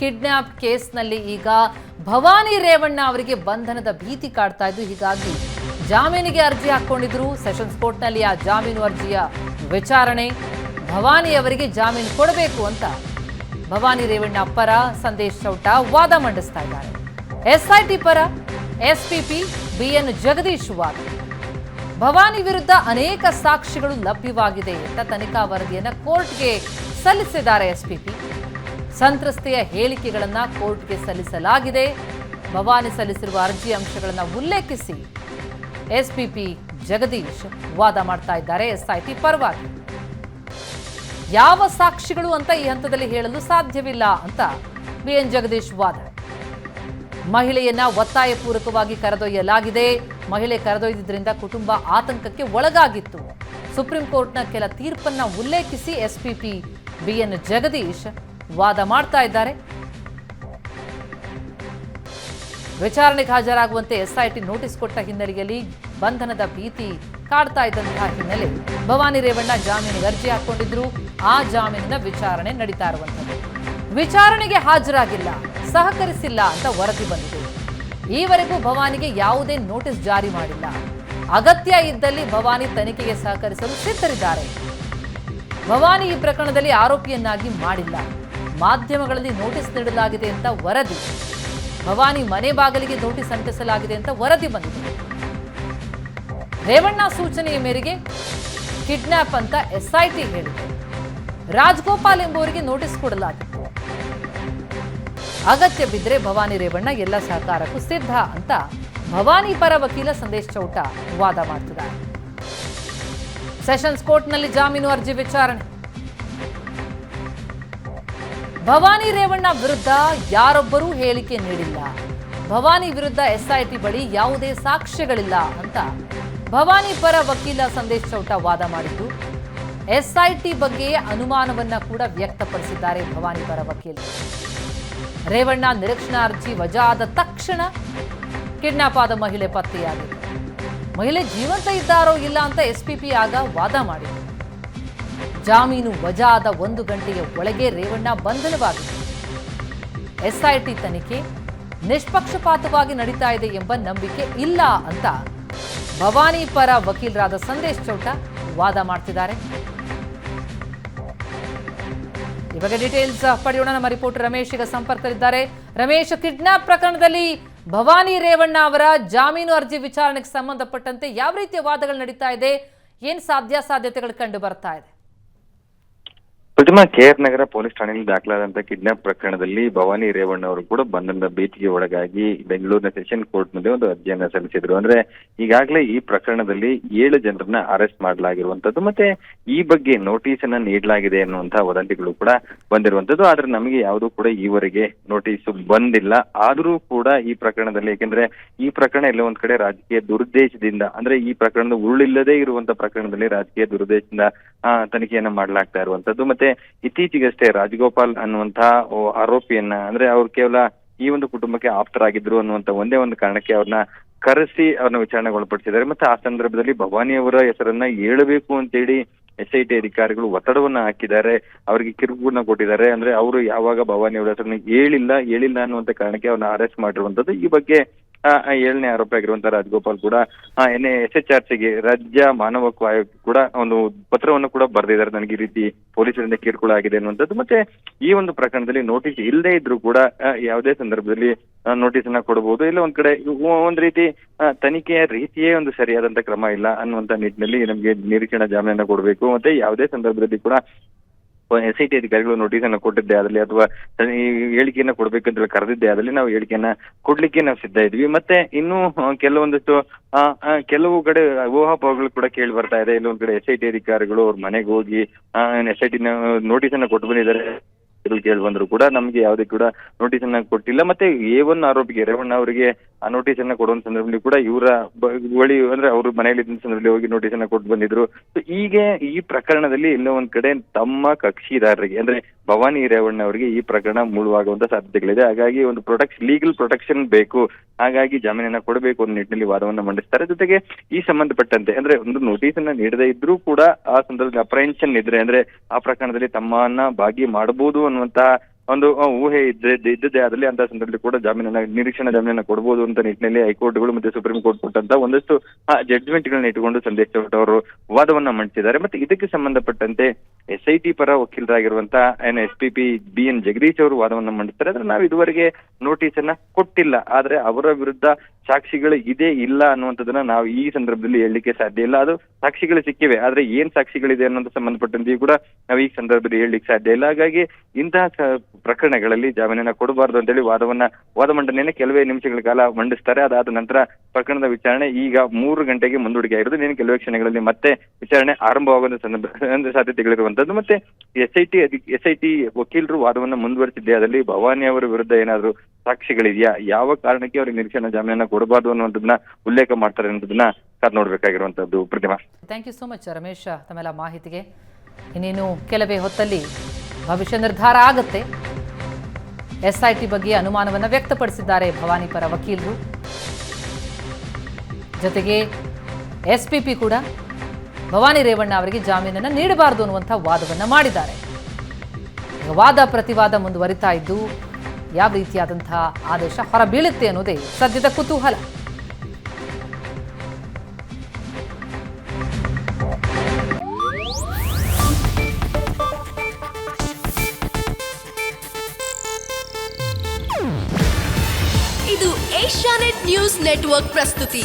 Kidnap ಕೇಸ್ನಲ್ಲಿ ಈಗ ಭವಾನಿ ರೇವಣ್ಣ ಅವರಿಗೆ ಬಂಧನದ ಭೀತಿ ಕಾಡ್ತಾ ಇದ್ದು, ಹೀಗಾಗಿ ಜಾಮೀನಿಗೆ ಅರ್ಜಿ ಹಾಕೊಂಡಿದ್ರು ಸೆಷನ್ಸ್ ಕೋರ್ಟ್ನಲ್ಲಿ ಆ ಜಾಮೀನು ಅರ್ಜಿಯ ವಿಚಾರಣೆ, ಭವಾನಿ ಅವರಿಗೆ ಜಾಮೀನು ಕೊಡಬೇಕು ಅಂತ ಭವಾನಿ ರೇವಣ್ಣ ಪರ ಸಂದೇಶ್ ಚೌಟ ವಾದ ಮಂಡಿಸ್ತಾ ಇದ್ದಾರೆ. ಎಸ್ಐಟಿ ಪರ ಎಸ್ಪಿಪಿ ಬಿಎನ್ ಜಗದೀಶ್ ವಾದ. ಭವಾನಿ ವಿರುದ್ಧ ಅನೇಕ ಸಾಕ್ಷಿಗಳು ಲಭ್ಯವಾಗಿದೆ ಅಂತ ತನಿಖಾ ವರದಿಯನ್ನು ಕೋರ್ಟ್ಗೆ ಸಲ್ಲಿಸಿದ್ದಾರೆ ಎಸ್ಪಿಪಿ. ಸಂತ್ರಸ್ತೆಯ ಹೇಳಿಕೆಗಳನ್ನು ಕೋರ್ಟ್ಗೆ ಸಲ್ಲಿಸಲಾಗಿದೆ. ಭವಾನಿ ಸಲ್ಲಿಸಿರುವ ಅರ್ಜಿ ಅಂಶಗಳನ್ನು ಉಲ್ಲೇಖಿಸಿ ಎಸ್ಪಿಪಿ ಜಗದೀಶ್ ವಾದ ಮಾಡ್ತಾ ಇದ್ದಾರೆ ಎಸ್ಐಟಿ ಪರವಾಗಿ. ಯಾವ ಸಾಕ್ಷಿಗಳು ಅಂತ ಈ ಹಂತದಲ್ಲಿ ಹೇಳಲು ಸಾಧ್ಯವಿಲ್ಲ ಅಂತ ಬಿಎನ್ ಜಗದೀಶ್ ವಾದ. ಮಹಿಳೆಯನ್ನ ಒತ್ತಾಯಪೂರ್ವಕವಾಗಿ ಕರೆದೊಯ್ಯಲಾಗಿದೆ. ಮಹಿಳೆ ಕರೆದೊಯ್ದಿದ್ದರಿಂದ ಕುಟುಂಬ ಆತಂಕಕ್ಕೆ ಒಳಗಾಗಿತ್ತು. ಸುಪ್ರೀಂ ಕೋರ್ಟ್ನ ಕೆಲ ತೀರ್ಪನ್ನ ಉಲ್ಲೇಖಿಸಿ ಎಸ್ಪಿಪಿ ಬಿಎನ್ ಜಗದೀಶ್ ವಾದ ಮಾಡ್ತಾ ಇದ್ದಾರೆ. ವಿಚಾರಣೆಗೆ ಹಾಜರಾಗುವಂತೆ ಎಸ್ಐಟಿ ನೋಟಿಸ್ ಕೊಟ್ಟ ಹಿನ್ನೆಲೆಯಲ್ಲಿ ಬಂಧನದ ಭೀತಿ ಕಾಡ್ತಾ ಇದ್ದಂತಹ ಹಿನ್ನೆಲೆ ಭವಾನಿ ರೇವಣ್ಣ ಜಾಮೀನಿಗೆ ಅರ್ಜಿ ಹಾಕೊಂಡಿದ್ರು ಆ ಜಾಮೀನಿನ ವಿಚಾರಣೆ ನಡೀತಾ ಇರುವಂತದ್ದು ವಿಚಾರಣೆಗೆ ಹಾಜರಾಗಿಲ್ಲ, ಸಹಕರಿಸಿಲ್ಲ ಅಂತ ವರದಿ ಬಂದಿದೆ. ಈವರೆಗೂ ಭವಾನಿಗೆ ಯಾವುದೇ ನೋಟಿಸ್ ಜಾರಿ ಮಾಡಿಲ್ಲ. ಅಗತ್ಯ ಇದ್ದಲ್ಲಿ ಭವಾನಿ ತನಿಖೆಗೆ ಸಹಕರಿಸಲು ಸಿದ್ಧರಿದ್ದಾರೆ. ಭವಾನಿ ಈ ಪ್ರಕರಣದಲ್ಲಿ ಆರೋಪಿಯನ್ನಾಗಿ ಮಾಡಿಲ್ಲ. ಮಾಧ್ಯಮಗಳಲ್ಲಿ ನೋಟಿಸ್ ನೀಡಲಾಗಿದೆ ಅಂತ ವರದಿ. ಭವಾನಿ ಮನೆ ಬಾಗಿಲಿಗೆ ನೋಟಿಸ್ ಅಂಟಿಸಲಾಗಿದೆ ಅಂತ ವರದಿ ಬಂದಿದೆ. ರೇವಣ್ಣ ಸೂಚನೆಯ ಮೇರೆಗೆ ಕಿಡ್ನಾಪ್ ಅಂತ ಎಸ್ಐಟಿ ಹೇಳಿದೆ. ರಾಜ್ಗೋಪಾಲ್ ಎಂಬುವರಿಗೆ ನೋಟಿಸ್ ಕೊಡಲಾಗಿತ್ತು ಅಗತ್ಯ ಬಿದ್ದರೆ ಭವಾನಿ ರೇವಣ್ಣ ಎಲ್ಲ ಸಹಕಾರಕ್ಕೂ ಸಿದ್ಧ ಅಂತ ಭವಾನಿ ಪರ ವಕೀಲ ಸಂದೇಶ್ ಚೌಟ ವಾದ ಮಾಡ್ತಿದ್ದಾರೆ. ಸೆಷನ್ಸ್ ಕೋರ್ಟ್ನಲ್ಲಿ ಜಾಮೀನು ಅರ್ಜಿ ವಿಚಾರಣೆ. ಭವಾನಿ ರೇವಣ್ಣ ವಿರುದ್ಧ ಯಾರೊಬ್ಬರೂ ಹೇಳಿಕೆ ನೀಡಿಲ್ಲ. ಭವಾನಿ ವಿರುದ್ಧ ಎಸ್ಐಟಿ ಬಳಿ ಯಾವುದೇ ಸಾಕ್ಷ್ಯಗಳಿಲ್ಲ ಅಂತ ಭವಾನಿ ಪರ ವಕೀಲ ಸಂದೇಶ್ ಚೌಟ ವಾದ ಮಾಡಿದ್ದು, ಎಸ್ಐಟಿ ಬಗ್ಗೆ ಅನುಮಾನವನ್ನ ಕೂಡ ವ್ಯಕ್ತಪಡಿಸಿದ್ದಾರೆ ಭವಾನಿ ಪರ ವಕೀಲ ರೇವಣ್ಣ ನಿರೀಕ್ಷಣಾ ಅರ್ಜಿ ವಜಾ ಆದ ತಕ್ಷಣ ಕಿಡ್ನಾಪ್ ಆದ ಮಹಿಳೆ ಪತ್ತೆಯಾಗಿದೆ. ಮಹಿಳೆ ಜೀವಂತ ಇದ್ದಾರೋ ಇಲ್ಲ ಅಂತ ಎಸ್ಪಿಪಿ ಆಗ ವಾದ ಮಾಡಿದ್ರು. ಜಾಮೀನು ವಜಾ ಆದ ಒಂದು ಗಂಟೆಯ ಒಳಗೆ ರೇವಣ್ಣ ಬಂಧನವಾಗಿತ್ತು ಎಸ್ಐಟಿ ತನಿಖೆ ನಿಷ್ಪಕ್ಷಪಾತವಾಗಿ ನಡೀತಾ ಇದೆ ಎಂಬ ನಂಬಿಕೆ ಇಲ್ಲ ಅಂತ ಭವಾನಿ ಪರ ವಕೀಲರಾದ ಸಂದೇಶ್ ಚೌಟ ವಾದ ಮಾಡ್ತಿದ್ದಾರೆ. ಇವಾಗ ಬಗ್ಗೆ ಡೀಟೇಲ್ಸ್ ಪಡೆಯೋಣ. ನಮ್ಮ ರಿಪೋರ್ಟರ್ ರಮೇಶ್ ಈಗ ಸಂಪರ್ಕದಲ್ಲಿದ್ದಾರೆ. ರಮೇಶ್ ಕಿಡ್ನಾಪ್ ಪ್ರಕರಣದಲ್ಲಿ ಭವಾನಿ ರೇವಣ್ಣ ಅವರ ಜಾಮೀನು ಅರ್ಜಿ ವಿಚಾರಣೆಗೆ ಸಂಬಂಧಪಟ್ಟಂತೆ ಯಾವ ರೀತಿಯ ವಾದಗಳು ನಡೀತಾ ಇದೆ? ಏನು ಸಾಧ್ಯ ಸಾಧ್ಯತೆಗಳು ಕಂಡು ಬರ್ತಾ ಇದೆ? ಪ್ರತಿಮಾ ಕೆಆರ್ ನಗರ ಪೊಲೀಸ್ ಠಾಣೆಯಲ್ಲಿ ದಾಖಲಾದಂತಹ ಕಿಡ್ನಾಪ್ ಪ್ರಕರಣದಲ್ಲಿ ಭವಾನಿ ರೇವಣ್ಣ ಅವರು ಕೂಡ ಬಂಧನದ ಭೀತಿಗೆ ಒಳಗಾಗಿ ಬೆಂಗಳೂರಿನ ಸೆಷನ್ ಕೋರ್ಟ್ನಲ್ಲಿ ಒಂದು ಅರ್ಜಿಯನ್ನ ಸಲ್ಲಿಸಿದ್ರು. ಅಂದ್ರೆ ಈಗಾಗಲೇ ಈ ಪ್ರಕರಣದಲ್ಲಿ ಏಳು ಜನರನ್ನ ಅರೆಸ್ಟ್ ಮಾಡಲಾಗಿರುವಂತದ್ದು ಮತ್ತೆ ಈ ಬಗ್ಗೆ ನೋಟಿಸ್ ಅನ್ನ ನೀಡಲಾಗಿದೆ ಅನ್ನುವಂತಹ ವದಂತಿಗಳು ಕೂಡ ಬಂದಿರುವಂತದ್ದು. ಆದ್ರೆ ನಮಗೆ ಯಾವುದು ಕೂಡ ಈವರೆಗೆ ನೋಟಿಸ್ ಬಂದಿಲ್ಲ. ಆದರೂ ಕೂಡ ಈ ಪ್ರಕರಣದಲ್ಲಿ, ಏಕೆಂದ್ರೆ ಈ ಪ್ರಕರಣ ಎಲ್ಲ ಒಂದ್ ಕಡೆ ರಾಜಕೀಯ ದುರುದ್ದೇಶದಿಂದ, ಅಂದ್ರೆ ಈ ಪ್ರಕರಣದ ಉರುಳಿಲ್ಲದೆ ಇರುವಂತಹ ಪ್ರಕರಣದಲ್ಲಿ ರಾಜಕೀಯ ದುರುದ್ದೇಶದಿಂದ ತನಿಖೆಯನ್ನ ಮಾಡಲಾಗ್ತಾ ಇರುವಂತದ್ದು. ಮತ್ತೆ ಇತ್ತೀಚೆಗಷ್ಟೇ ರಾಜಗೋಪಾಲ್ ಅನ್ನುವಂತಹ ಆರೋಪಿಯನ್ನ, ಅಂದ್ರೆ ಅವ್ರು ಕೇವಲ ಈ ಒಂದು ಕುಟುಂಬಕ್ಕೆ ಆಪ್ತರಾಗಿದ್ರು ಅನ್ನುವಂತ ಒಂದೇ ಒಂದು ಕಾರಣಕ್ಕೆ ಅವ್ರನ್ನ ಕರೆಸಿ ಅವ್ರನ್ನ ವಿಚಾರಣೆಗೊಳಪಡಿಸಿದ್ದಾರೆ. ಮತ್ತೆ ಆ ಸಂದರ್ಭದಲ್ಲಿ ಭವಾನಿ ಅವರ ಹೆಸರನ್ನ ಹೇಳಬೇಕು ಅಂತೇಳಿ ಎಸ್ ಐ ಟಿ ಅಧಿಕಾರಿಗಳು ಒತ್ತಡವನ್ನ ಹಾಕಿದ್ದಾರೆ. ಅವರಿಗೆ ಕಿರುಕುಳ ಕೊಟ್ಟಿದ್ದಾರೆ. ಅಂದ್ರೆ ಅವರು ಯಾವಾಗ ಭವಾನಿ ಅವರ ಹೆಸರನ್ನ ಹೇಳಿಲ್ಲ ಹೇಳಿಲ್ಲ ಅನ್ನುವಂತ ಕಾರಣಕ್ಕೆ ಅವ್ರನ್ನ ಅರೆಸ್ಟ್ ಮಾಡಿರುವಂತದ್ದು ಈ ಬಗ್ಗೆ ಏಳನೇ ಆರೋಪಿ ಆಗಿರುವಂತಹ ರಾಜಗೋಪಾಲ್ ಕೂಡ ಎನ್ ಎಸ್ ಎಚ್ ಆರ್ ಸಿಗೆ ರಾಜ್ಯ ಮಾನವ ಆಯೋಗ ಕೂಡ ಒಂದು ಪತ್ರವನ್ನು ಕೂಡ ಬರೆದಿದ್ದಾರೆ. ನನಗೆ ಈ ರೀತಿ ಪೊಲೀಸರಿಂದ ಕಿರುಕುಳ ಆಗಿದೆ ಅನ್ನುವಂಥದ್ದು. ಮತ್ತೆ ಈ ಒಂದು ಪ್ರಕರಣದಲ್ಲಿ ನೋಟಿಸ್ ಇಲ್ಲದೆ ಇದ್ರೂ ಕೂಡ ಯಾವುದೇ ಸಂದರ್ಭದಲ್ಲಿ ನೋಟಿಸ್ ಅನ್ನ ಕೊಡಬಹುದು ಇಲ್ಲ ಒಂದ್ ಕಡೆ ಒಂದ್ ರೀತಿ ತನಿಖೆಯ ರೀತಿಯೇ ಒಂದು ಸರಿಯಾದಂತ ಕ್ರಮ ಇಲ್ಲ ಅನ್ನುವಂತ ನಿಟ್ಟಿನಲ್ಲಿ ನಮಗೆ ನಿರೀಕ್ಷಣಾ ಜಾಮೀನನ್ನ ಕೊಡಬೇಕು. ಮತ್ತೆ ಯಾವುದೇ ಸಂದರ್ಭದಲ್ಲಿ ಕೂಡ ಎಸ್ ಐ ಟಿ ಅಧಿಕಾರಿಗಳು ನೋಟಿಸ್ ಅನ್ನು ಕೊಟ್ಟಿದ್ದೆ ಆದಲ್ಲಿ ಅಥವಾ ಈ ಹೇಳಿಕೆಯನ್ನ ಕೊಡ್ಬೇಕಂತ ಕರೆದಿದ್ದೆ ಆದಲ್ಲಿ ನಾವು ಹೇಳಿಕೆಯನ್ನ ಕೊಡ್ಲಿಕ್ಕೆ ನಾವು ಸಿದ್ಧ ಇದ್ವಿ. ಮತ್ತೆ ಇನ್ನೂ ಕೆಲವೊಂದಷ್ಟು ಕೆಲವು ಕಡೆ ಊಹಾಪೋಹಗಳು ಕೂಡ ಕೇಳಿ ಬರ್ತಾ ಇದೆ. ಇಲ್ಲೊಂದ್ ಕಡೆ ಎಸ್ ಐ ಟಿ ಅಧಿಕಾರಿಗಳು ಅವ್ರ ಮನೆಗೆ ಹೋಗಿ ಎಸ್ ಐ ಟಿ ನೋಟಿಸ್ ಅನ್ನ ಕೊಟ್ಟು ಬಂದಿದ್ದಾರೆ. ಕೇಳಿ ಬಂದ್ರು ಕೂಡ ನಮ್ಗೆ ಯಾವುದೇ ಕೂಡ ನೋಟಿಸ್ ಅನ್ನ ಕೊಟ್ಟಿಲ್ಲ. ಮತ್ತೆ ಎ ಒನ್ ಆರೋಪಿಗೆ, ರೇವಣ್ಣ ಅವರಿಗೆ ಆ ನೋಟಿಸ್ ಅನ್ನ ಕೊಡುವಂತ ಸಂದರ್ಭದಲ್ಲಿ ಕೂಡ ಇವರ ಬಳಿ ಅಂದ್ರೆ ಅವರು ಮನೆಯಲ್ಲಿ ಇದ್ದ ಸಂದರ್ಭದಲ್ಲಿ ಹೋಗಿ ನೋಟಿಸ್ ಅನ್ನ ಕೊಟ್ಟು ಬಂದಿದ್ರು. ಸೊ ಹೀಗೆ ಈ ಪ್ರಕರಣದಲ್ಲಿ ಎಲ್ಲೋ ಒಂದ್ ಕಡೆ ತಮ್ಮ ಕಕ್ಷಿದಾರರಿಗೆ, ಅಂದ್ರೆ ಭವಾನಿ ರೇವಣ್ಣ ಅವರಿಗೆ ಈ ಪ್ರಕರಣ ಮುಳುವಾಗುವಂತ ಸಾಧ್ಯತೆಗಳಿದೆ. ಹಾಗಾಗಿ ಒಂದು ಪ್ರೊಟೆಕ್ಷನ್ ಲೀಗಲ್ ಪ್ರೊಟೆಕ್ಷನ್ ಬೇಕು. ಹಾಗಾಗಿ ಜಾಮೀನನ್ನ ಕೊಡಬೇಕು ಅನ್ನೋ ನಿಟ್ಟಿನಲ್ಲಿ ವಾದವನ್ನು ಮಂಡಿಸ್ತಾರೆ. ಜೊತೆಗೆ ಈ ಸಂಬಂಧಪಟ್ಟಂತೆ, ಅಂದ್ರೆ ಒಂದು ನೋಟಿಸ್ ಅನ್ನ ನೀಡದೇ ಇದ್ರೂ ಕೂಡ ಆ ಸಂದರ್ಭದಲ್ಲಿ ಅಪ್ರಹೆನ್ಷನ್ ಇದ್ರೆ, ಅಂದ್ರೆ ಆ ಪ್ರಕರಣದಲ್ಲಿ ತಮ್ಮನ್ನ ಭಾಗಿ ಮಾಡಬಹುದು ಅನ್ನುವಂತಹ ಒಂದು ಊಹೆ ಇದ್ದೆ ಇದ್ದದೇ ಆದಲ್ಲಿ ಅಂತ ಸಂದರ್ಭದಲ್ಲಿ ಕೂಡ ಜಾಮೀನನ್ನ, ನಿರೀಕ್ಷಣಾ ಜಾಮೀನನ್ನ ಕೊಡಬಹುದು ಅಂತ ನಿಟ್ಟಿನಲ್ಲಿ ಹೈಕೋರ್ಟ್ಗಳು ಮತ್ತೆ ಸುಪ್ರೀಂ ಕೋರ್ಟ್ ಕೊಟ್ಟಂತ ಒಂದಷ್ಟು ಜಡ್ಜ್ಮೆಂಟ್ ಗಳನ್ನ ಇಟ್ಟುಕೊಂಡು ಸಂದೇಶ್ ಅವರು ವಾದವನ್ನ ಮಂಡಿಸಿದ್ದಾರೆ. ಮತ್ತೆ ಇದಕ್ಕೆ ಸಂಬಂಧಪಟ್ಟಂತೆ ಎಸ್ ಐ ಟಿ ಪರ ವಕೀಲರಾಗಿರುವಂತ N S P B N Jagadish ಅವರು ವಾದವನ್ನು ಮಂಡಿಸ್ತಾರೆ. ಆದ್ರೆ ನಾವು ಇದುವರೆಗೆ ನೋಟಿಸ್ ಅನ್ನ ಕೊಟ್ಟಿಲ್ಲ. ಆದ್ರೆ ಅವರ ವಿರುದ್ಧ ಸಾಕ್ಷಿಗಳು ಇದೇ, ಇಲ್ಲ ಅನ್ನುವಂಥದ್ದನ್ನ ನಾವು ಈ ಸಂದರ್ಭದಲ್ಲಿ ಹೇಳಲಿಕ್ಕೆ ಸಾಧ್ಯ ಇಲ್ಲ. ಅದು ಸಾಕ್ಷಿಗಳು ಸಿಕ್ಕಿವೆ. ಆದ್ರೆ ಏನ್ ಸಾಕ್ಷಿಗಳಿದೆ ಅನ್ನೋದು ಸಂಬಂಧಪಟ್ಟಂತೆಯೂ ಕೂಡ ನಾವು ಈ ಸಂದರ್ಭದಲ್ಲಿ ಹೇಳಲಿಕ್ಕೆ ಸಾಧ್ಯ ಇಲ್ಲ. ಹಾಗಾಗಿ ಇಂತಹ ಪ್ರಕರಣಗಳಲ್ಲಿ ಜಾಮೀನನ್ನ ಕೊಡಬಾರದು ಅಂತೇಳಿ ವಾದವನ್ನ, ವಾದ ಮಂಡನೆಯನ್ನ ಕೆಲವೇ ನಿಮಿಷಗಳ ಕಾಲ ಮಂಡಿಸ್ತಾರೆ. ಅದಾದ ನಂತರ ಪ್ರಕರಣದ ವಿಚಾರಣೆ ಈಗ ಮೂರು ಗಂಟೆಗೆ ಮುಂದೂಡಿಕೆ ಆಗಿರೋದು. ಇನ್ನು ಕೆಲವೇ ಕ್ಷಣಗಳಲ್ಲಿ ಮತ್ತೆ ವಿಚಾರಣೆ ಆರಂಭವಾಗುವ ಸಂದರ್ಭ, ಅಂದ್ರೆ ಸಾಧ್ಯತೆಗಳಿರುವಂತದ್ದು ಮತ್ತೆ S I T S I T ವಕೀಲರು ವಾದವನ್ನು ಮುಂದುವರಿಸಿದ್ದೆ. ಅದರಲ್ಲಿ ಭವಾನಿ ಅವರ ವಿರುದ್ಧ ಏನಾದ್ರು ಸಾಕ್ಷಿಗಳಿದೆಯಾ? ಯಾವ ಕಾರಣಕ್ಕೆ ಅವರಿಗೆ ನಿರೀಕ್ಷಣಾ ಜಾಮೀನನ್ನ ಕೊಡಬಾರ್ದು ಅನ್ನುವಂಥದ್ದನ್ನ ಉಲ್ಲೇಖ ಮಾಡ್ತಾರೆ ಅನ್ನೋದನ್ನ ಕಾದ್ ನೋಡ್ಬೇಕಾಗಿರುವಂತದ್ದು Pratima. Thank you so much Ramesh, ತಮ್ಮೆಲ್ಲ ಮಾಹಿತಿಗೆ. ಇನ್ನೇನು ಕೆಲವೇ ಹೊತ್ತಲ್ಲಿ ಭವಿಷ್ಯ ನಿರ್ಧಾರ ಆಗುತ್ತೆ. ಎಸ್ ಐ ಟಿ ಬಗ್ಗೆ ಅನುಮಾನವನ್ನು ವ್ಯಕ್ತಪಡಿಸಿದ್ದಾರೆ ಭವಾನಿ ಪರ ವಕೀಲರು. ಜೊತೆಗೆ ಎಸ್ ಪಿ ಪಿ ಕೂಡ ಭವಾನಿ ರೇವಣ್ಣ ಅವರಿಗೆ ಜಾಮೀನನ್ನು ನೀಡಬಾರದು ಅನ್ನುವಂಥ ವಾದವನ್ನು ಮಾಡಿದ್ದಾರೆ. ವಾದ ಪ್ರತಿವಾದ ಮುಂದುವರಿತಾ ಇದ್ದು ಯಾವ ರೀತಿಯಾದಂತಹ ಆದೇಶ ಹೊರಬೀಳುತ್ತೆ ಅನ್ನೋದೇ ಸದ್ಯದ ಕುತೂಹಲ. ಇದು ಏಷ್ಯಾನೆಟ್ ನ್ಯೂಸ್ ನೆಟ್ವರ್ಕ್ ಪ್ರಸ್ತುತಿ.